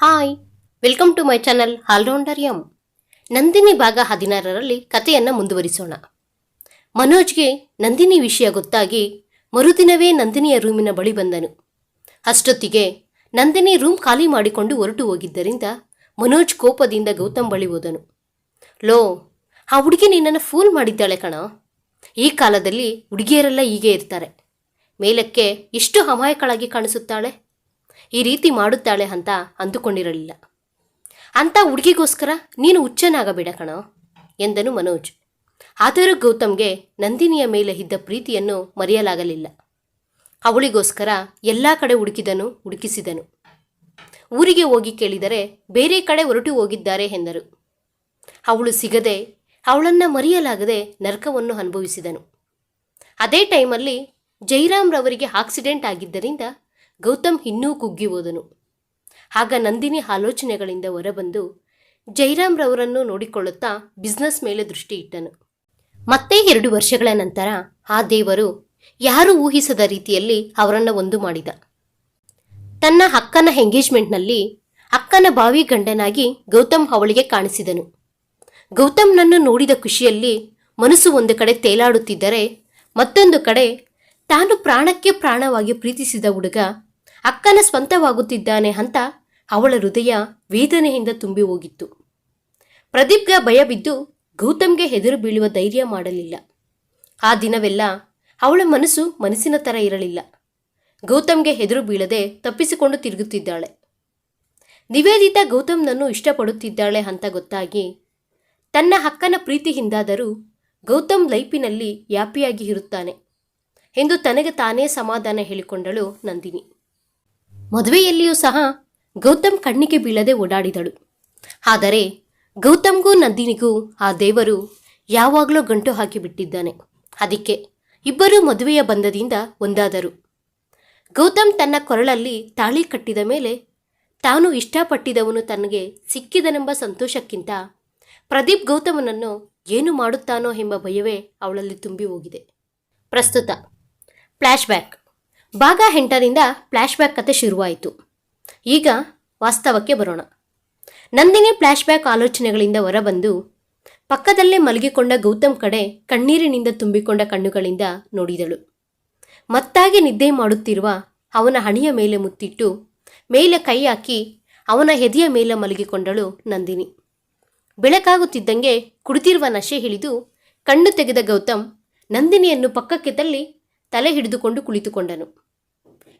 Hi, welcome to my channel all rounder M. Nandini ಭಾಗ ಹದಿನಾರರಲ್ಲಿ ಕಥೆಯನ್ನು ಮುಂದುವರಿಸೋಣ. ಮನೋಜ್ಗೆ ನಂದಿನಿ ವಿಷಯ ಗೊತ್ತಾಗಿ ಮರುದಿನವೇ ನಂದಿನಿಯ ರೂಮಿನ ಬಳಿ ಬಂದನು. ಅಷ್ಟೊತ್ತಿಗೆ ನಂದಿನಿ ರೂಮ್ ಖಾಲಿ ಮಾಡಿಕೊಂಡು ಹೊರಟು ಹೋಗಿದ್ದರಿಂದ ಮನೋಜ್ ಕೋಪದಿಂದ ಗೌತಮ್ ಬಳಿ ಹೋದನು. ಲೋ, ಆ ಹುಡುಗಿ ನಿನ್ನನ್ನು ಫೂಲ್ ಮಾಡಿದ್ದಾಳೆ ಕಣ. ಈ ಕಾಲದಲ್ಲಿ ಹುಡುಗಿಯರೆಲ್ಲ ಹೀಗೆ ಇರ್ತಾರೆ. ಮೇಲಕ್ಕೆ ಎಷ್ಟು ಅಮಾಯಕಳಾಗಿ ಕಾಣಿಸುತ್ತಾಳೆ? ಈ ರೀತಿ ಮಾಡುತ್ತಾಳೆ ಅಂತ ಅಂದುಕೊಂಡಿರಲಿಲ್ಲ. ಅಂತ ಹುಡುಗಿಗೋಸ್ಕರ ನೀನು ಹುಚ್ಚನಾಗಬೇಡ ಕಣೋ, ಎಂದನು ಮನೋಜ್. ಆದರೂ ಗೌತಮ್ಗೆ ನಂದಿನಿಯ ಮೇಲೆ ಇದ್ದ ಪ್ರೀತಿಯನ್ನು ಮರೆಯಲಾಗಲಿಲ್ಲ. ಅವಳಿಗೋಸ್ಕರ ಎಲ್ಲ ಕಡೆ ಹುಡುಕಿದನು, ಹುಡುಕಿಸಿದನು. ಊರಿಗೆ ಹೋಗಿ ಕೇಳಿದರೆ ಬೇರೆ ಕಡೆ ಹೊರಟು ಹೋಗಿದ್ದಾರೆ, ಎಂದರು. ಅವಳು ಸಿಗದೆ ಅವಳನ್ನು ಮರೆಯಲಾಗದೆ ನರಕವನ್ನು ಅನುಭವಿಸಿದನು. ಅದೇ ಟೈಮಲ್ಲಿ ಜೈರಾಮ್ರವರಿಗೆ ಆಕ್ಸಿಡೆಂಟ್ ಆಗಿದ್ದರಿಂದ ಗೌತಮ್ ಇನ್ನೂ ಕುಗ್ಗಿ ಹೋದನು. ಆಗ ನಂದಿನಿ ಆಲೋಚನೆಗಳಿಂದ ಹೊರಬಂದು ಜೈರಾಮ್ ರವರನ್ನು ನೋಡಿಕೊಳ್ಳುತ್ತಾ ಬಿಸ್ನೆಸ್ ಮೇಲೆ ದೃಷ್ಟಿ ಇಟ್ಟನು. ಮತ್ತೆ ಎರಡು ವರ್ಷಗಳ ನಂತರ ಆ ದೇವರು ಯಾರು ಊಹಿಸದ ರೀತಿಯಲ್ಲಿ ಅವರನ್ನು ಒಂದು ಮಾಡಿದ. ತನ್ನ ಅಕ್ಕನ ಎಂಗೇಜ್ಮೆಂಟ್ನಲ್ಲಿ ಅಕ್ಕನ ಬಾವಿ ಗಂಡನಾಗಿ ಗೌತಮ್ ಅವಳಿಗೆ ಕಾಣಿಸಿದನು. ಗೌತಮ್ನನ್ನು ನೋಡಿದ ಖುಷಿಯಲ್ಲಿ ಮನಸ್ಸು ಒಂದು ಕಡೆ ತೇಲಾಡುತ್ತಿದ್ದರೆ ಮತ್ತೊಂದು ಕಡೆ ತಾನು ಪ್ರಾಣಕ್ಕೆ ಪ್ರಾಣವಾಗಿ ಪ್ರೀತಿಸಿದ ಹುಡುಗ ಅಕ್ಕನ ಸ್ವಂತವಾಗುತ್ತಿದ್ದಾನೆ ಅಂತ ಅವಳ ಹೃದಯ ವೇದನೆಯಿಂದ ತುಂಬಿ ಹೋಗಿತ್ತು. ಪ್ರದೀಪ್ಗೆ ಭಯ ಬಿದ್ದು ಗೌತಮ್ಗೆ ಹೆದರು ಬೀಳುವ ಧೈರ್ಯ ಮಾಡಲಿಲ್ಲ. ಆ ದಿನವೆಲ್ಲ ಅವಳ ಮನಸ್ಸು ಮನಸ್ಸಿನ ಥರ ಇರಲಿಲ್ಲ. ಗೌತಮ್ಗೆ ಹೆದರು ಬೀಳದೆ ತಪ್ಪಿಸಿಕೊಂಡು ತಿರುಗುತ್ತಿದ್ದಾಳೆ. ನಿವೇದಿತಾ ಗೌತಮ್ನನ್ನು ಇಷ್ಟಪಡುತ್ತಿದ್ದಾಳೆ ಅಂತ ಗೊತ್ತಾಗಿ ತನ್ನ ಅಕ್ಕನ ಪ್ರೀತಿಯಿಂದಾದರೂ ಗೌತಮ್ ಲೈಫಿನಲ್ಲಿ ಯಾಪಿಯಾಗಿ ಇರುತ್ತಾನೆ ಎಂದು ತನಗೆ ತಾನೇ ಸಮಾಧಾನ ಹೇಳಿಕೊಂಡಳು ನಂದಿನಿ. ಮದುವೆಯಲ್ಲಿಯೂ ಸಹ ಗೌತಮ್ ಕಣ್ಣಿಗೆ ಬೀಳದೆ ಓಡಾಡಿದಳು. ಆದರೆ ಗೌತಮ್ಗೂ ನಂದಿನಿಗೂ ಆ ದೇವರು ಯಾವಾಗಲೂ ಗಂಟು ಹಾಕಿಬಿಟ್ಟಿದ್ದಾನೆ ಅದಕ್ಕೆ ಇಬ್ಬರೂ ಮದುವೆಯ ಬಂಧದಿಂದ ಒಂದಾದರು. ಗೌತಮ್ ತನ್ನ ಕೊರಳಲ್ಲಿ ತಾಳಿ ಕಟ್ಟಿದ ಮೇಲೆ ತಾನು ಇಷ್ಟಪಟ್ಟಿದವನು ತನಗೆ ಸಿಕ್ಕಿದನೆಂಬ ಸಂತೋಷಕ್ಕಿಂತ ಪ್ರದೀಪ್ ಗೌತಮನನ್ನು ಏನು ಮಾಡುತ್ತಾನೋ ಎಂಬ ಭಯವೇ ಅವಳಲ್ಲಿ ತುಂಬಿ ಹೋಗಿದೆ. ಪ್ರಸ್ತುತ ಫ್ಲ್ಯಾಶ್ಬ್ಯಾಕ್ ಭಾಗ ಎಂಟರಿಂದ ಫ್ಲ್ಯಾಶ್ಬ್ಯಾಕ್ ಕತೆ ಶುರುವಾಯಿತು. ಈಗ ವಾಸ್ತವಕ್ಕೆ ಬರೋಣ. ನಂದಿನಿ ಫ್ಲ್ಯಾಶ್ಬ್ಯಾಕ್ ಆಲೋಚನೆಗಳಿಂದ ಹೊರಬಂದು ಪಕ್ಕದಲ್ಲೇ ಮಲಗಿಕೊಂಡ ಗೌತಮ್ ಕಡೆ ಕಣ್ಣೀರಿನಿಂದ ತುಂಬಿಕೊಂಡ ಕಣ್ಣುಗಳಿಂದ ನೋಡಿದಳು. ಮತ್ತಾಗಿ ನಿದ್ದೆ ಮಾಡುತ್ತಿರುವ ಅವನ ಹಣಿಯ ಮೇಲೆ ಮುತ್ತಿಟ್ಟು ಮೇಲೆ ಕೈ ಹಾಕಿ ಅವನ ಎದೆಯ ಮೇಲೆ ಮಲಗಿಕೊಂಡಳು ನಂದಿನಿ. ಬೆಳಕಾಗುತ್ತಿದ್ದಂಗೆ ಕುಡಿತಿರುವ ನಶೆ ಹಿಡಿದು ಕಣ್ಣು ತೆಗೆದ ಗೌತಮ್ ನಂದಿನಿಯನ್ನು ಪಕ್ಕಕ್ಕೆ ತಳ್ಳಿ ತಲೆ ಹಿಡಿದುಕೊಂಡು ಕುಳಿತುಕೊಂಡನು.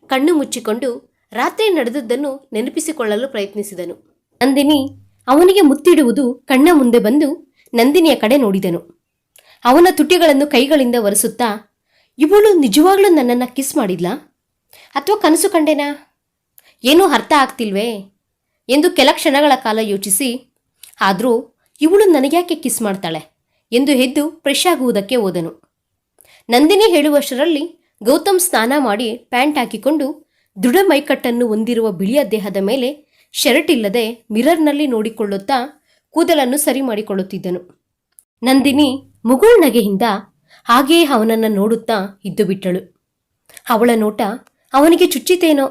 ಕಣ್ಣು ಮುಚ್ಚಿಕೊಂಡು ರಾತ್ರಿ ನಡೆದದ್ದನ್ನು ನೆನಪಿಸಿಕೊಳ್ಳಲು ಪ್ರಯತ್ನಿಸಿದನು. ನಂದಿನಿ ಅವನಿಗೆ ಮುತ್ತಿಡುವುದು ಕಣ್ಣ ಮುಂದೆ ಬಂದು ನಂದಿನಿಯ ಕಡೆ ನೋಡಿದನು. ಅವನ ತುಟಿಗಳನ್ನು ಕೈಗಳಿಂದ ಒರೆಸುತ್ತಾ, ಇವಳು ನಿಜವಾಗ್ಲೂ ನನ್ನನ್ನು ಕಿಸ್ ಮಾಡಿದ್ಲಾ? ಅಥವಾ ಕನಸು ಕಂಡೇನಾ? ಏನೂ ಅರ್ಥ ಆಗ್ತಿಲ್ವೇ? ಎಂದು ಕೆಲ ಕ್ಷಣಗಳ ಕಾಲ ಯೋಚಿಸಿ, ಆದರೂ ಇವಳು ನನಗ್ಯಾಕೆ ಕಿಸ್ ಮಾಡ್ತಾಳೆ? ಎಂದು ಎದ್ದು ಫ್ರೆಶ್ ಆಗುವುದಕ್ಕೆ ಹೋದನು. ನಂದಿನಿ ಹೇಳುವಷ್ಟರಲ್ಲಿ ಗೌತಮ್ ಸ್ನಾನ ಮಾಡಿ ಪ್ಯಾಂಟ್ ಹಾಕಿಕೊಂಡು ದೃಢ ಮೈಕಟ್ಟನ್ನು ಹೊಂದಿರುವ ಬಿಳಿಯ ದೇಹದ ಮೇಲೆ ಶರ್ಟ್ ಇಲ್ಲದೆ ಮಿರರ್ನಲ್ಲಿ ನೋಡಿಕೊಳ್ಳುತ್ತಾ ಕೂದಲನ್ನು ಸರಿ ಮಾಡಿಕೊಳ್ಳುತ್ತಿದ್ದನು. ನಂದಿನಿ ಮುಗುಳ್ನಗೆಯಿಂದ ಹಾಗೆಯೇ ಅವನನ್ನು ನೋಡುತ್ತಾ ಇದ್ದು ಬಿಟ್ಟಳು. ಅವಳ ನೋಟ ಅವನಿಗೆ ಚುಚ್ಚಿತೇನೋ?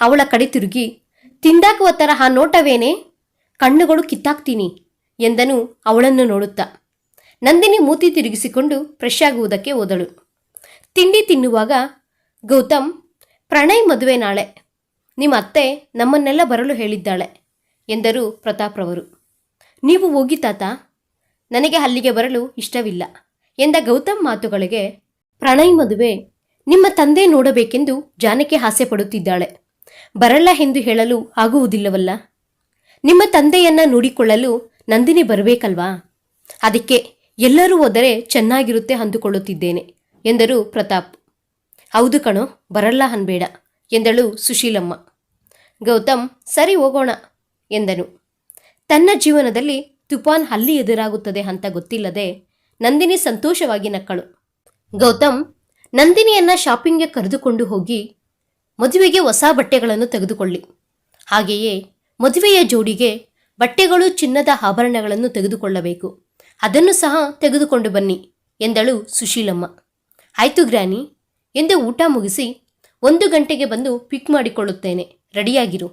ಅವಳ ಕಡೆ ತಿರುಗಿ, ತಿಂದಾಕುವ ತರಹ ನೋಟವೇನೆ? ಕಣ್ಣುಗಳು ಕಿತ್ತಾಕ್ತೀನಿ ಎಂದನು ಅವಳನ್ನು ನೋಡುತ್ತಾ. ನಂದಿನಿ ಮೂತಿ ತಿರುಗಿಸಿಕೊಂಡು ಫ್ರೆಶ್ ಆಗುವುದಕ್ಕೆ ಹೋದಳು. ತಿಂಡಿ ತಿನ್ನುವಾಗ, ಗೌತಮ್, ಪ್ರಣಯ್ ಮದುವೆ ನಾಳೆ. ನಿಮ್ಮ ಅತ್ತೆ ನಮ್ಮನ್ನೆಲ್ಲ ಬರಲು ಹೇಳಿದ್ದಾಳೆ, ಎಂದರು ಪ್ರತಾಪ್ರವರು ನೀವು ಹೋಗಿ ತಾತ, ನನಗೆ ಅಲ್ಲಿಗೆ ಬರಲು ಇಷ್ಟವಿಲ್ಲ, ಎಂದ ಗೌತಮ್ ಮಾತುಗಳಿಗೆ, ಪ್ರಣಯ್ ಮದುವೆ ನಿಮ್ಮ ತಂದೆ ನೋಡಬೇಕೆಂದು ಜಾನಕಿ ಹಾಸ್ಯ ಪಡುತ್ತಿದ್ದಾಳೆ. ಬರಲ್ಲ ಎಂದು ಹೇಳಲು ಆಗುವುದಿಲ್ಲವಲ್ಲ. ನಿಮ್ಮ ತಂದೆಯನ್ನ ನೋಡಿಕೊಳ್ಳಲು ನಂದಿನಿ ಬರಬೇಕಲ್ವಾ? ಅದಕ್ಕೆ ಎಲ್ಲರೂ ಹೋದರೆ ಚೆನ್ನಾಗಿರುತ್ತೆ ಅಂದುಕೊಳ್ಳುತ್ತಿದ್ದೇನೆ, ಎಂದರು ಪ್ರತಾಪ್. ಹೌದು ಕಣೋ, ಬರಲ್ಲ ಅನ್ಬೇಡ, ಎಂದಳು ಸುಶೀಲಮ್ಮ. ಗೌತಮ್, ಸರಿ ಹೋಗೋಣ, ಎಂದನು. ತನ್ನ ಜೀವನದಲ್ಲಿ ತುಫಾನ್ ಅಲ್ಲಿ ಎದುರಾಗುತ್ತದೆ ಅಂತ ಗೊತ್ತಿಲ್ಲದೆ ನಂದಿನಿ ಸಂತೋಷವಾಗಿ ನಕ್ಕಳು. ಗೌತಮ್, ನಂದಿನಿಯನ್ನ ಶಾಪಿಂಗ್ಗೆ ಕರೆದುಕೊಂಡು ಹೋಗಿ ಮದುವೆಗೆ ಹೊಸ ಬಟ್ಟೆಗಳನ್ನು ತೆಗೆದುಕೊಳ್ಳಿ. ಹಾಗೆಯೇ ಮದುವೆಯ ಜೋಡಿಗೆ ಬಟ್ಟೆಗಳು ಚಿನ್ನದ ಆಭರಣಗಳನ್ನು ತೆಗೆದುಕೊಳ್ಳಬೇಕು. ಅದನ್ನು ಸಹ ತೆಗೆದುಕೊಂಡು ಬನ್ನಿ, ಎಂದಳು ಸುಶೀಲಮ್ಮ. ಆಯ್ತು ಗ್ರಾನಿ ಎಂದು ಊಟ ಮುಗಿಸಿ ಒಂದು ಗಂಟೆಗೆ ಬಂದು ಪಿಕ್ ಮಾಡಿಕೊಳ್ಳುತ್ತೇನೆ, ರೆಡಿಯಾಗಿರು,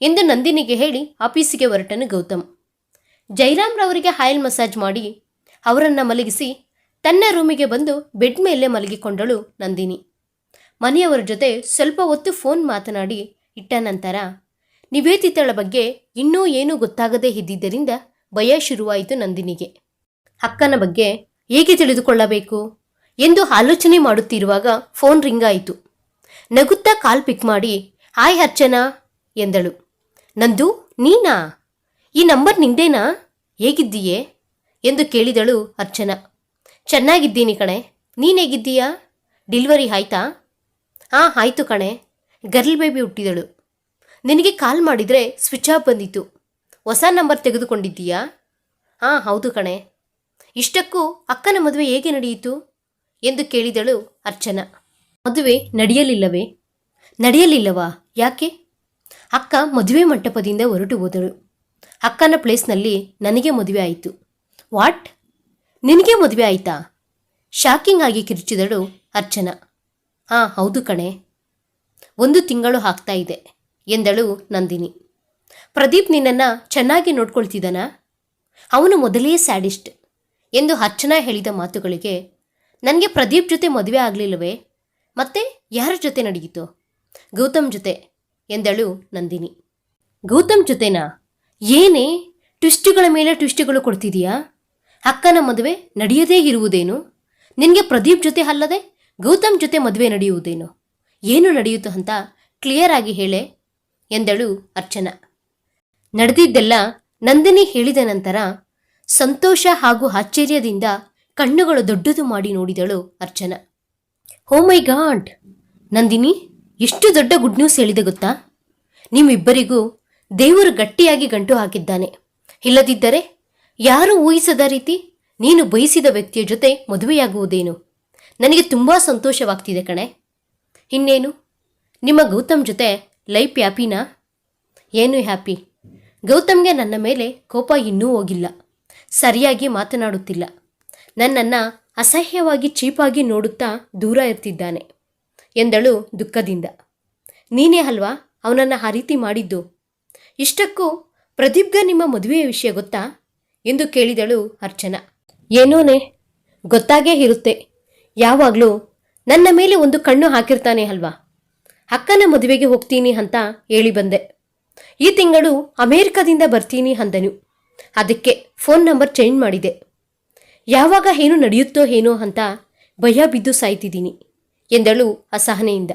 ಎಂದು ನಂದಿನಿಗೆ ಹೇಳಿ ಆಫೀಸಿಗೆ ಹೊರಟನು ಗೌತಮ್. ಜೈರಾಮ್ರವರಿಗೆ ಆಯಿಲ್ ಮಸಾಜ್ ಮಾಡಿ ಅವರನ್ನು ಮಲಗಿಸಿ ತನ್ನ ರೂಮಿಗೆ ಬಂದು ಬೆಡ್ ಮೇಲೆ ಮಲಗಿಕೊಂಡಳು ನಂದಿನಿ. ಮನೆಯವರ ಜೊತೆ ಸ್ವಲ್ಪ ಹೊತ್ತು ಫೋನ್ ಮಾತನಾಡಿ ಇಟ್ಟ ನಂತರ ನಿವೇದಿತಳ ಬಗ್ಗೆ ಇನ್ನೂ ಏನೂ ಗೊತ್ತಾಗದೇ ಇದ್ದಿದ್ದರಿಂದ ಭಯ ಶುರುವಾಯಿತು ನಂದಿನಿಗೆ. ಅಕ್ಕನ ಬಗ್ಗೆ ಹೇಗೆ ತಿಳಿದುಕೊಳ್ಳಬೇಕು ಎಂದು ಆಲೋಚನೆ ಮಾಡುತ್ತಿರುವಾಗ ಫೋನ್ ರಿಂಗ್ ಆಯಿತು. ನಗುತ್ತಾ ಕಾಲ್ ಪಿಕ್ ಮಾಡಿ, ಹಾಯ್ ಅರ್ಚನಾ, ಎಂದಳು. ನಂದು, ನೀನಾ? ಈ ನಂಬರ್ ನಿಂದೇನಾ? ಹೇಗಿದ್ದೀಯೇ? ಎಂದು ಕೇಳಿದಳು ಅರ್ಚನಾ. ಚೆನ್ನಾಗಿದ್ದೀನಿ ಕಣೆ. ನೀನು ಹೇಗಿದ್ದೀಯಾ? ಡಿಲ್ವರಿ ಆಯ್ತಾ? ಹಾಂ ಆಯಿತು ಕಣೆ, ಗರ್ಲ್ ಬೇಬಿ ಹುಟ್ಟಿದಳು. ನಿನಗೆ ಕಾಲ್ ಮಾಡಿದರೆ ಸ್ವಿಚ್ ಆಫ್ ಬಂದಿತ್ತು. ಹೊಸ ನಂಬರ್ ತೆಗೆದುಕೊಂಡಿದ್ದೀಯಾ? ಹಾಂ ಹೌದು ಕಣೆ. ಇಷ್ಟಕ್ಕೂ ಅಕ್ಕನ ಮದುವೆ ಹೇಗೆ ನಡೆಯಿತು? ಎಂದು ಕೇಳಿದಳು ಅರ್ಚನಾ. ಮದುವೆ ನಡೆಯಲಿಲ್ಲವೇ? ನಡೆಯಲಿಲ್ಲವಾ? ಯಾಕೆ? ಅಕ್ಕ ಮದುವೆ ಮಂಟಪದಿಂದ ಹೊರಟು ಹೋದಳು. ಅಕ್ಕನ ಪ್ಲೇಸ್ನಲ್ಲಿ ನನಗೆ ಮದುವೆ ಆಯಿತು. ವಾಟ್? ನಿನಗೆ ಮದುವೆ ಆಯಿತಾ? ಶಾಕಿಂಗ್ ಆಗಿ ಕಿರುಚಿದಳು ಅರ್ಚನಾ. ಹಾಂ ಹೌದು ಕಣೆ. ಒಂದು ತಿಂಗಳು ಆಗ್ತಾ ಇದೆ, ಎಂದಳು ನಂದಿನಿ. ಪ್ರದೀಪ್ ನಿನ್ನನ್ನು ಚೆನ್ನಾಗಿ ನೋಡ್ಕೊಳ್ತಿದ್ದಾನಾ? ಅವನು ಮೊದಲೇ ಸ್ಯಾಡಿಸ್ಟ್. ಎಂದು ಅರ್ಚನಾ ಹೇಳಿದ ಮಾತುಗಳಿಗೆ, ನನಗೆ ಪ್ರದೀಪ್ ಜೊತೆ ಮದುವೆ ಆಗಲಿಲ್ಲವೇ? ಮತ್ತೆ ಯಾರ ಜೊತೆ ನಡೆಯಿತು ಗೌತಮ್ ಜೊತೆ, ಎಂದಳು ನಂದಿನಿ. ಗೌತಮ್ ಜೊತೆನಾ? ಏನೇ? ಟ್ವಿಸ್ಟುಗಳ ಮೇಲೆ ಟ್ವಿಸ್ಟ್ಗಳು ಕೊಡ್ತಿದೀಯಾ? ಅಕ್ಕನ ಮದುವೆ ನಡೆಯದೇ ಇರುವುದೇನು? ನಿನಗೆ ಪ್ರದೀಪ್ ಜೊತೆ ಅಲ್ಲದೆ ಗೌತಮ್ ಜೊತೆ ಮದುವೆ ನಡೆಯುವುದೇನು? ಏನು ನಡೆಯಿತು ಅಂತ ಕ್ಲಿಯರ್ ಆಗಿ ಹೇಳೆ, ಎಂದಳು ಅರ್ಚನಾ. ನಡೆದಿದ್ದೆಲ್ಲ ನಂದಿನಿ ಹೇಳಿದ ನಂತರ ಸಂತೋಷ ಹಾಗೂ ಆಶ್ಚರ್ಯದಿಂದ ಕಣ್ಣುಗಳು ದೊಡ್ಡದು ಮಾಡಿ ನೋಡಿದಳು Archana. Oh my god! Nandini, ಎಷ್ಟು ದೊಡ್ಡ ಗುಡ್ ನ್ಯೂಸ್ ಹೇಳಿದೆ ಗೊತ್ತಾ? ನಿಮ್ಮಿಬ್ಬರಿಗೂ ದೇವರು ಗಟ್ಟಿಯಾಗಿ ಗಂಟು ಹಾಕಿದ್ದಾನೆ. ಇಲ್ಲದಿದ್ದರೆ ಯಾರು ಊಹಿಸದ ರೀತಿ ನೀನು ಬಯಸಿದ ವ್ಯಕ್ತಿಯ ಜೊತೆ ಮದುವೆಯಾಗುವುದೇನು? ನನಗೆ ತುಂಬ ಸಂತೋಷವಾಗ್ತಿದೆ ಕಣೆ. ಇನ್ನೇನು? ನಿಮ್ಮ ಗೌತಮ್ ಜೊತೆ ಲೈಫ್ ಹ್ಯಾಪಿನಾ? ಏನು ಹ್ಯಾಪಿ? ಗೌತಮ್ಗೆ ನನ್ನ ಮೇಲೆ ಕೋಪ ಇನ್ನೂ ಹೋಗಿಲ್ಲ. ಸರಿಯಾಗಿ ಮಾತನಾಡುತ್ತಿಲ್ಲ. ನನ್ನನ್ನು ಅಸಹ್ಯವಾಗಿ ಚೀಪಾಗಿ ನೋಡುತ್ತಾ ದೂರ ಇರ್ತಿದ್ದಾನೆ ಎಂದಳು ದುಃಖದಿಂದ. ನೀನೇ ಅಲ್ವಾ ಅವನನ್ನು ಆ ರೀತಿ ಮಾಡಿದ್ದು? ಇಷ್ಟಕ್ಕೂ ಪ್ರದೀಪ್ಗ ನಿಮ್ಮ ಮದುವೆಯ ವಿಷಯ ಗೊತ್ತಾ? ಎಂದು ಕೇಳಿದಳು ಅರ್ಚನಾ. ಏನೋನೇ? ಗೊತ್ತಾಗೇ ಇರುತ್ತೆ. ಯಾವಾಗಲೂ ನನ್ನ ಮೇಲೆ ಒಂದು ಕಣ್ಣು ಹಾಕಿರ್ತಾನೆ ಅಲ್ವಾ? ಅಕ್ಕನ ಮದುವೆಗೆ ಹೋಗ್ತೀನಿ ಅಂತ ಹೇಳಿ ಬಂದೆ. ಈ ತಿಂಗಳು ಅಮೇರಿಕದಿಂದ ಬರ್ತೀನಿ ಅಂದನು. ಅದಕ್ಕೆ ಫೋನ್ ನಂಬರ್ ಚೇಂಜ್ ಮಾಡಿದೆ. ಯಾವಾಗ ಏನು ನಡೆಯುತ್ತೋ ಏನೋ ಅಂತ ಭಯ ಬಿದ್ದು ಸಾಯ್ತಿದ್ದೀನಿ, ಎಂದಳು ಅಸಹನೆಯಿಂದ.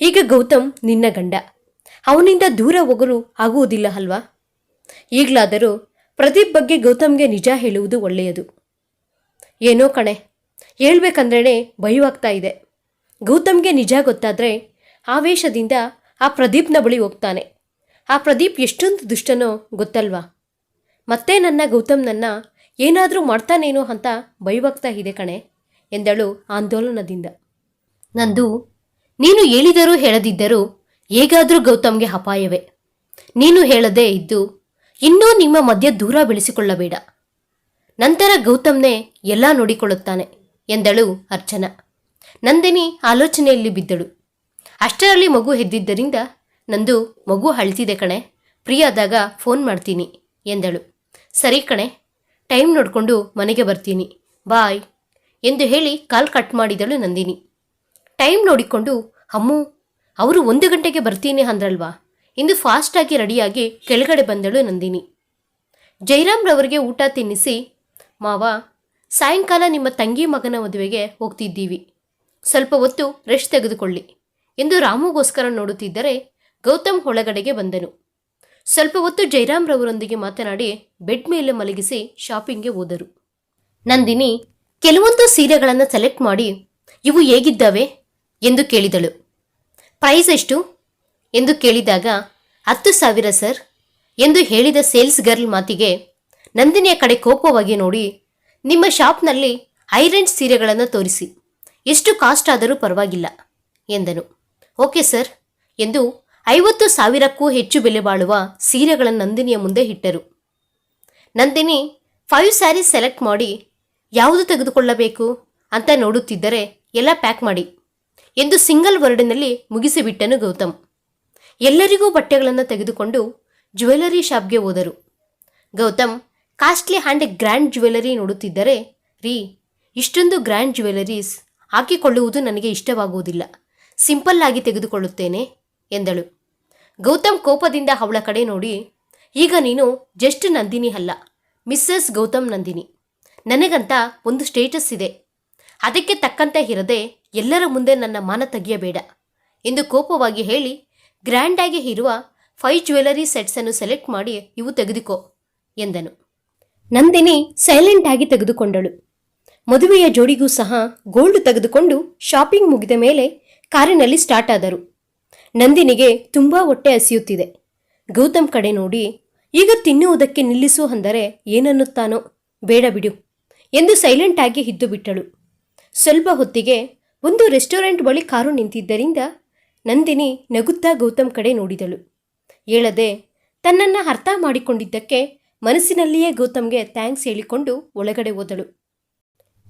ಈಗ ಗೌತಮ್ ನಿನ್ನ ಗಂಡ. ಅವನಿಂದ ದೂರ ಹೋಗಲು ಆಗುವುದಿಲ್ಲ ಅಲ್ವಾ? ಈಗಲಾದರೂ ಪ್ರದೀಪ್ ಬಗ್ಗೆ ಗೌತಮ್ಗೆ ನಿಜ ಹೇಳುವುದು ಒಳ್ಳೆಯದು. ಏನೋ ಕಣೆ ಹೇಳ್ಬೇಕಂದ್ರೇ ಭಯವಾಗ್ತಾ ಇದೆ. ಗೌತಮ್ಗೆ ನಿಜ ಗೊತ್ತಾದರೆ ಆವೇಶದಿಂದ ಆ ಪ್ರದೀಪ್ನ ಬಳಿ ಹೋಗ್ತಾನೆ. ಆ ಪ್ರದೀಪ್ ಎಷ್ಟೊಂದು ದುಷ್ಟನೋ ಗೊತ್ತಲ್ವಾ? ಮತ್ತೆ ನನ್ನ ಗೌತಮ್ನನ್ನ ಏನಾದರೂ ಮಾಡ್ತಾನೇನೋ ಅಂತ ಭಯವಾಗ್ತಾ ಇದೆ ಕಣೆ, ಎಂದಳು ಆಂದೋಲನದಿಂದ. ನಂದು, ನೀನು ಹೇಳಿದರೂ ಹೇಳದಿದ್ದರೂ ಹೇಗಾದರೂ ಗೌತಮ್ಗೆ ಅಪಾಯವೇ. ನೀನು ಹೇಳದೇ ಇದ್ದು ಇನ್ನೂ ನಿಮ್ಮ ಮಧ್ಯ ದೂರ ಬೆಳೆಸಿಕೊಳ್ಳಬೇಡ. ನಂತರ ಗೌತಮ್ನೇ ಎಲ್ಲ ನೋಡಿಕೊಳ್ಳುತ್ತಾನೆ, ಎಂದಳು ಅರ್ಚನಾ. ನಂದಿನಿ ಆಲೋಚನೆಯಲ್ಲಿ ಬಿದ್ದಳು. ಅಷ್ಟರಲ್ಲಿ ಮಗು ಎದ್ದಿದ್ದರಿಂದ ನಂದು ಮಗು ಅಳ್ತಿದೆ ಕಣೆ, ಪ್ರಿಯಾದಾಗ ಫೋನ್ ಮಾಡ್ತೀನಿ, ಎಂದಳು. ಸರಿ ಕಣೆ, ಟೈಮ್ ನೋಡಿಕೊಂಡು ಮನೆಗೆ ಬರ್ತೀನಿ. ಬಾಯ್ ಎಂದು ಹೇಳಿ ಕಾಲ್ ಕಟ್ ಮಾಡಿದಳು ನಂದಿನಿ. ಟೈಮ್ ನೋಡಿಕೊಂಡು, ಅಮ್ಮು, ಅವರು ಒಂದು ಗಂಟೆಗೆ ಬರ್ತೀನಿ ಅಂದ್ರಲ್ವಾ? ಇಂದು ಫಾಸ್ಟಾಗಿ ರೆಡಿಯಾಗಿ ಕೆಳಗಡೆ ಬಂದಳು ನಂದಿನಿ. ಜೈರಾಮ್ರವರಿಗೆ ಊಟ ತಿನ್ನಿಸಿ, ಮಾವ, ಸಾಯಂಕಾಲ ನಿಮ್ಮ ತಂಗಿ ಮಗನ ಮದುವೆಗೆ ಹೋಗ್ತಿದ್ದೀವಿ. ಸ್ವಲ್ಪ ಹೊತ್ತು ರೆಸ್ಟ್ ತೆಗೆದುಕೊಳ್ಳಿ ಎಂದು ರಾಮುಗೋಸ್ಕರ ನೋಡುತ್ತಿದ್ದರೆ ಗೌತಮ್ ಒಳಗಡೆಗೆ ಬಂದನು. ಸ್ವಲ್ಪ ಹೊತ್ತು ಜೈರಾಮ್ರವರೊಂದಿಗೆ ಮಾತನಾಡಿ ಬೆಡ್ ಮೇಲೆ ಮಲಗಿಸಿ ಶಾಪಿಂಗ್ಗೆ ಹೋದರು. ನಂದಿನಿ, ಕೆಲವೊಂದು ಸೀರೆಗಳನ್ನು ಸೆಲೆಕ್ಟ್ ಮಾಡಿ, ಇವು ಹೇಗಿದ್ದಾವೆ ಎಂದು ಕೇಳಿದಳು. ಪ್ರೈಸ್ ಎಷ್ಟು ಎಂದು ಕೇಳಿದಾಗ, ಹತ್ತು ಸಾವಿರ ಸರ್ ಎಂದು ಹೇಳಿದ ಸೇಲ್ಸ್ ಗರ್ಲ್ ಮಾತಿಗೆ ನಂದಿನಿಯ ಕಡೆ ಕೋಪವಾಗಿ ನೋಡಿ, ನಿಮ್ಮ ಶಾಪ್ನಲ್ಲಿ ಐರೆಂಟ್ ಸೀರೆಗಳನ್ನು ತೋರಿಸಿ. ಎಷ್ಟು ಕಾಸ್ಟ್ ಆದರೂ ಪರವಾಗಿಲ್ಲ ಎಂದನು. ಓಕೆ ಸರ್ ಎಂದು ಐವತ್ತು ಸಾವಿರಕ್ಕೂ ಹೆಚ್ಚು ಬೆಲೆ ಬಾಳುವ ಸೀರೆಗಳನ್ನು ನಂದಿನಿಯ ಮುಂದೆ ಇಟ್ಟರು. ನಂದಿನಿ, ಫೈವ್ ಸ್ಯಾರಿ ಸೆಲೆಕ್ಟ್ ಮಾಡಿ, ಯಾವುದು ತೆಗೆದುಕೊಳ್ಳಬೇಕು ಅಂತ ನೋಡುತ್ತಿದ್ದರೆ ಎಲ್ಲ ಪ್ಯಾಕ್ ಮಾಡಿ ಎಂದು ಸಿಂಗಲ್ ವರ್ಡಿನಲ್ಲಿ ಮುಗಿಸಿಬಿಟ್ಟನು ಗೌತಮ್. ಎಲ್ಲರಿಗೂ ಬಟ್ಟೆಗಳನ್ನು ತೆಗೆದುಕೊಂಡು ಜ್ಯುವೆಲರಿ ಶಾಪ್ಗೆ ಹೋದರು. Gautam, costly hand grand jewellery ನೋಡುತ್ತಿದ್ದರೆ, ರೀ, ಇಷ್ಟೊಂದು ಗ್ರ್ಯಾಂಡ್ ಜ್ಯುವೆಲರೀಸ್ ಹಾಕಿಕೊಳ್ಳುವುದು ನನಗೆ ಇಷ್ಟವಾಗುವುದಿಲ್ಲ. ಸಿಂಪಲ್ ಆಗಿ ತೆಗೆದುಕೊಳ್ಳುತ್ತೇನೆ. ಎಂದಳು. ಗೌತಮ್ ಕೋಪದಿಂದ ಅವಳ ಕಡೆ ನೋಡಿ, ಈಗ ನೀನು ಜಸ್ಟ್ ನಂದಿನಿ ಅಲ್ಲ, ಮಿಸ್ಸಸ್ ಗೌತಮ್ ನಂದಿನಿ. ನನಗಂತ ಒಂದು ಸ್ಟೇಟಸ್ ಇದೆ. ಅದಕ್ಕೆ ತಕ್ಕಂತೆ ಇರದೆ ಎಲ್ಲರ ಮುಂದೆ ನನ್ನ ಮಾನ ತೆಗೆಯಬೇಡ ಎಂದು ಕೋಪವಾಗಿ ಹೇಳಿ ಗ್ರ್ಯಾಂಡಾಗಿ ಇರುವ ಫೈವ್ ಜ್ಯುವೆಲರಿ ಸೆಟ್ಸನ್ನು ಸೆಲೆಕ್ಟ್ ಮಾಡಿ ಇವು ತೆಗೆದುಕೋ ಎಂದನು. ನಂದಿನಿ ಸೈಲೆಂಟ್ ಆಗಿ ತೆಗೆದುಕೊಂಡಳು. ಮದುವೆಯ ಜೋಡಿಗೂ ಸಹ ಗೋಲ್ಡ್ ತೆಗೆದುಕೊಂಡು ಶಾಪಿಂಗ್ ಮುಗಿದ ಮೇಲೆ ಕಾರಿನಲ್ಲಿ ಸ್ಟಾರ್ಟ್ ಆದರು. ನಂದಿನಿಗೆ ತುಂಬಾ ಹೊಟ್ಟೆ ಹಸಿಯುತ್ತಿದೆ. ಗೌತಮ್ ಕಡೆ ನೋಡಿ, ಈಗ ತಿನ್ನುವುದಕ್ಕೆ ನಿಲ್ಲಿಸು ಅಂದರೆ ಏನನ್ನುತ್ತಾನೋ? ಬೇಡ ಬಿಡು ಎಂದು ಸೈಲೆಂಟ್ ಆಗಿ ಇದ್ದು ಬಿಟ್ಟಳು. ಸ್ವಲ್ಪ ಹೊತ್ತಿಗೆ ಒಂದು ರೆಸ್ಟೋರೆಂಟ್ ಬಳಿ ಕಾರು ನಿಂತಿದ್ದರಿಂದ ನಂದಿನಿ ನಗುತ್ತಾ ಗೌತಮ್ ಕಡೆ ನೋಡಿದಳು. ಹೇಳದೆ ತನ್ನನ್ನು ಅರ್ಥ ಮಾಡಿಕೊಂಡಿದ್ದಕ್ಕೆ ಮನಸ್ಸಿನಲ್ಲಿಯೇ ಗೌತಮ್ಗೆ ಥ್ಯಾಂಕ್ಸ್ ಹೇಳಿಕೊಂಡು ಒಳಗಡೆ ಹೋದಳು.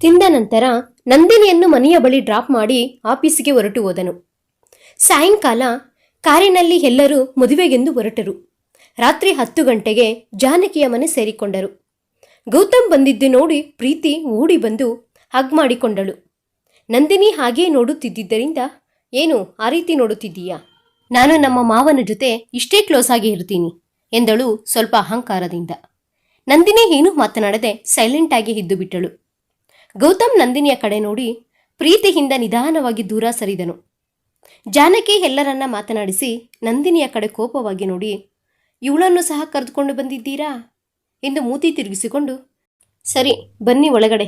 ತಿಂದ ನಂತರ ನಂದಿನಿಯನ್ನು ಮನೆಯ ಬಳಿ ಡ್ರಾಪ್ ಮಾಡಿ ಆಫೀಸಿಗೆ ಹೊರಟು ಹೋದನು. ಸಾಯಂಕಾಲ ಕಾರಿನಲ್ಲಿ ಎಲ್ಲರೂ ಮದುವೆಗೆಂದು ಹೊರಟರು. ರಾತ್ರಿ ಹತ್ತು ಗಂಟೆಗೆ ಜಾನಕಿಯ ಮನೆ ಸೇರಿಕೊಂಡರು. ಗೌತಮ್ ಬಂದಿದ್ದು ನೋಡಿ ಪ್ರೀತಿ ಓಡಿ ಬಂದು ಹಗ್ ಮಾಡಿಕೊಂಡಳು. ನಂದಿನಿ ಹಾಗೇ ನೋಡುತ್ತಿದ್ದರಿಂದ ಏನು ಆ ರೀತಿ ನೋಡುತ್ತಿದ್ದೀಯಾ? ನಾನು ನಮ್ಮ ಮಾವನ ಜೊತೆ ಇಷ್ಟೇ ಕ್ಲೋಸ್ ಆಗಿ ಇರ್ತೀನಿ, ಎಂದಳು ಸ್ವಲ್ಪ ಅಹಂಕಾರದಿಂದ. ನಂದಿನಿ ಏನೂ ಮಾತನಾಡದೆ ಸೈಲೆಂಟ್ ಆಗಿ ಇದ್ದು ಬಿಟ್ಟಳು. ಗೌತಮ್ ನಂದಿನಿಯ ಕಡೆ ನೋಡಿ ಪ್ರೀತಿಯಿಂದ ನಿಧಾನವಾಗಿ ದೂರ ಸರಿದನು. ಜಾನಕಿ ಎಲ್ಲರನ್ನ ಮಾತನಾಡಿಸಿ, ನಂದಿನಿಯ ಕಡೆ ಕೋಪವಾಗಿ ನೋಡಿ, ಇವಳನ್ನು ಸಹ ಕರೆದುಕೊಂಡು ಬಂದಿದ್ದೀರಾ? ಎಂದು ಮೂತಿ ತಿರುಗಿಸಿಕೊಂಡು, ಸರಿ, ಬನ್ನಿ ಒಳಗಡೆ,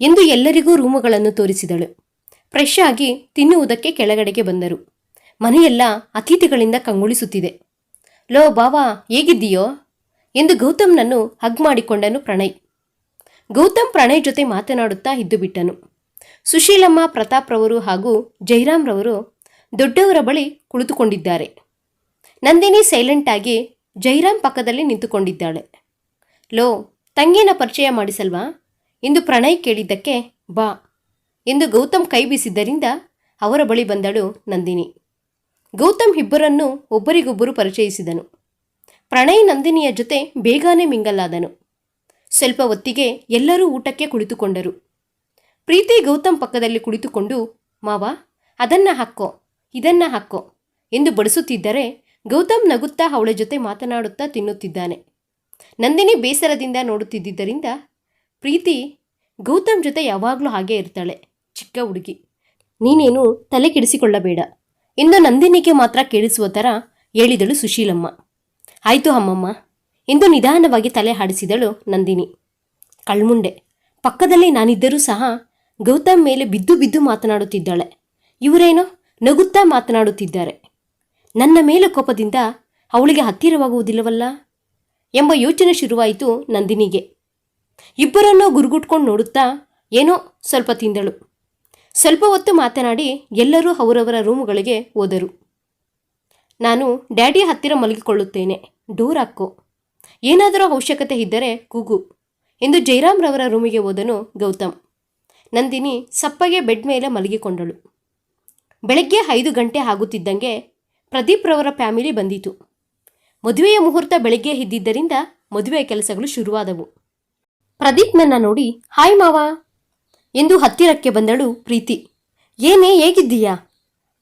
ಎಂದು ಎಲ್ಲರಿಗೂ ರೂಮುಗಳನ್ನು ತೋರಿಸಿದಳು. ಫ್ರೆಶ್ ಆಗಿ ತಿನ್ನುವುದಕ್ಕೆ ಕೆಳಗಡೆಗೆ ಬಂದರು. ಮನೆಯೆಲ್ಲ ಅತಿಥಿಗಳಿಂದ ಕಂಗೊಳಿಸುತ್ತಿದೆ. ಲೋ, ಬಾವಾ, ಹೇಗಿದ್ದೀಯೋ? ಎಂದು ಗೌತಮ್ನನ್ನು ಹಗ್ ಮಾಡಿಕೊಂಡನು ಪ್ರಣಯ್. ಗೌತಮ್ ಪ್ರಣಯ್ ಜೊತೆ ಮಾತನಾಡುತ್ತಾ ಇದ್ದುಬಿಟ್ಟನು. ಸುಶೀಲಮ್ಮ ಪ್ರತಾಪ್ ರವರು ಹಾಗೂ ಜೈರಾಮ್ ರವರು ದೊಡ್ಡವರ ಬಳಿ ಕುಳಿತುಕೊಂಡಿದ್ದಾರೆ. ನಂದಿನಿ ಸೈಲೆಂಟ್ ಆಗಿ ಜೈರಾಮ್ ಪಕ್ಕದಲ್ಲಿ ನಿಂತುಕೊಂಡಿದ್ದಾಳೆ. ಲೋ, ತಂಗಿನ ಪರಿಚಯ ಮಾಡಿಸಲ್ವಾ? ಎಂದು ಪ್ರಣಯ್ ಕೇಳಿದ್ದಕ್ಕೆ ಬಾ. ಎಂದು ಗೌತಮ್ ಕೈ ಬೀಸಿದ್ದರಿಂದ ಅವರ ಬಳಿ ಬಂದಳು ನಂದಿನಿ. ಗೌತಮ್ ಇಬ್ಬರನ್ನು ಒಬ್ಬರಿಗೊಬ್ಬರು ಪರಿಚಯಿಸಿದನು. ಪ್ರಣಯ್ ನಂದಿನಿಯ ಜೊತೆ ಬೇಗನೆ ಮಿಂಗಲಾದನು. ಸ್ವಲ್ಪ ಹೊತ್ತಿಗೆ ಎಲ್ಲರೂ ಊಟಕ್ಕೆ ಕುಳಿತುಕೊಂಡರು. ಪ್ರೀತಿ ಗೌತಮ್ ಪಕ್ಕದಲ್ಲಿ ಕುಳಿತುಕೊಂಡು, ಮಾವ, ಅದನ್ನ ಹಾಕೋ. ಇದನ್ನ ಹಾಕೋ. ಎಂದು ಬಡಿಸುತ್ತಿದ್ದರೆ ಗೌತಮ್ ನಗುತ್ತಾ ಅವಳ ಜೊತೆ ಮಾತನಾಡುತ್ತಾ ತಿನ್ನುತ್ತಿದ್ದಾನೆ. ನಂದಿನಿ ಬೇಸರದಿಂದ ನೋಡುತ್ತಿದ್ದರಿಂದ ಪ್ರೀತಿ ಗೌತಮ್ ಜೊತೆ ಯಾವಾಗಲೂ ಹಾಗೆ ಇರ್ತಾಳೆ, ಚಿಕ್ಕ ಹುಡುಗಿ. ನೀನೇನು ತಲೆ ಕೆಡಿಸಿಕೊಳ್ಳಬೇಡ ಎಂದು ನಂದಿನಿಗೆ ಮಾತ್ರ ಕೇಳಿಸುವ ಥರ ಹೇಳಿದಳು ಸುಶೀಲಮ್ಮ. ಆಯಿತು ಅಮ್ಮಮ್ಮ ಎಂದು ನಿಧಾನವಾಗಿ ತಲೆ ಹಾಡಿಸಿದಳು ನಂದಿನಿ. ಕಳ್ಮುಂಡೆ. ಪಕ್ಕದಲ್ಲಿ ನಾನಿದ್ದರೂ ಸಹ ಗೌತಮ್ ಮೇಲೆ ಬಿದ್ದು ಬಿದ್ದು ಮಾತನಾಡುತ್ತಿದ್ದಾಳೆ. ಇವರೇನೋ? ನಗುತ್ತಾ ಮಾತನಾಡುತ್ತಿದ್ದಾರೆ. ನನ್ನ ಮೇಲೆ ಕೋಪದಿಂದ ಅವಳಿಗೆ ಹತ್ತಿರವಾಗುವುದಿಲ್ಲವಲ್ಲ? ಎಂಬ ಯೋಚನೆ ಶುರುವಾಯಿತು ನಂದಿನಿಗೆ. ಇಬ್ಬರನ್ನೂ ಗುರುಗುಟ್ಕೊಂಡು ನೋಡುತ್ತಾ ಏನೋ ಸ್ವಲ್ಪ ತಿಂದಳು. ಸ್ವಲ್ಪ ಹೊತ್ತು ಮಾತನಾಡಿ ಎಲ್ಲರೂ ಅವರವರ ರೂಮುಗಳಿಗೆ ಹೋದರು. ನಾನು ಡ್ಯಾಡಿ ಹತ್ತಿರ ಮಲಗಿಕೊಳ್ಳುತ್ತೇನೆ. ಡೋರ್ ಹಾಕೋ. ಏನಾದರೂ ಅವಶ್ಯಕತೆ ಇದ್ದರೆ ಕೂಗು ಎಂದು ಜೈರಾಮ್ರವರ ರೂಮಿಗೆ ಹೋದನು ಗೌತಮ್. ನಂದಿನಿ ಸಪ್ಪಗೆ ಬೆಡ್ ಮೇಲೆ ಮಲಗಿಕೊಂಡಳು. ಬೆಳಗ್ಗೆ ಐದು ಗಂಟೆ ಆಗುತ್ತಿದ್ದಂಗೆ ಪ್ರದೀಪ್ ರವರ ಫ್ಯಾಮಿಲಿ ಬಂದಿತು. ಮದುವೆಯ ಮುಹೂರ್ತ ಬೆಳಗ್ಗೆ ಇದ್ದಿದ್ದರಿಂದ ಮದುವೆಯ ಕೆಲಸಗಳು ಶುರುವಾದವು. ಪ್ರದೀಪ್ ನನ್ನ ನೋಡಿ, ಹಾಯ್ ಮಾವ! ಎಂದು ಹತ್ತಿರಕ್ಕೆ ಬಂದಳು ಪ್ರೀತಿ. ಏನೇ, ಹೇಗಿದ್ದೀಯಾ?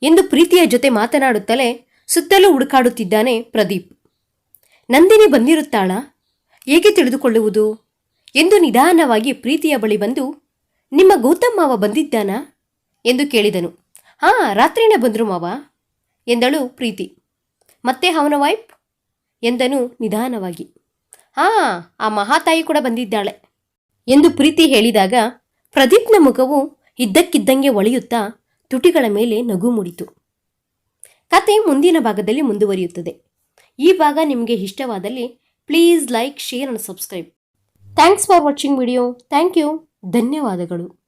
ಎಂದು ಪ್ರೀತಿಯ ಜೊತೆ ಮಾತನಾಡುತ್ತಲೇ ಸುತ್ತಲೂ ಹುಡುಕಾಡುತ್ತಿದ್ದಾನೆ ಪ್ರದೀಪ್. ನಂದಿನಿ ಬಂದಿರುತ್ತಾಳಾ? ಹೇಗೆ ತಿಳಿದುಕೊಳ್ಳುವುದು? ಎಂದು ನಿಧಾನವಾಗಿ ಪ್ರೀತಿಯ ಬಳಿ ಬಂದು, ನಿಮ್ಮ ಗೌತಮ್ ಮಾವ ಬಂದಿದ್ದಾನಾ? ಎಂದು ಕೇಳಿದನು. ಹಾ, ರಾತ್ರಿನೇ ಬಂದ್ರು ಮಾವ, ಎಂದಳು ಪ್ರೀತಿ. ಮತ್ತೆ ಅವನ ವೈಫ್ ಎಂದನು ನಿಧಾನವಾಗಿ. ಹಾ, ಆ ಮಹಾತಾಯಿ ಕೂಡ ಬಂದಿದ್ದಾಳೆ. ಎಂದು ಪ್ರೀತಿ ಹೇಳಿದಾಗ ಪ್ರದೀಪ್ನ ಮುಖವು ಇದ್ದಕ್ಕಿದ್ದಂಗೆ ಒಳೆಯುತ್ತಾ ತುಟಿಗಳ ಮೇಲೆ ನಗು ಮೂಡಿತು. ಕತೆ ಮುಂದಿನ ಭಾಗದಲ್ಲಿ ಮುಂದುವರಿಯುತ್ತದೆ. ಈ ಭಾಗ ನಿಮಗೆ ಇಷ್ಟವಾದಲ್ಲಿ please like, share and subscribe. Thanks for watching video. Thank you. ಧನ್ಯವಾದಗಳು.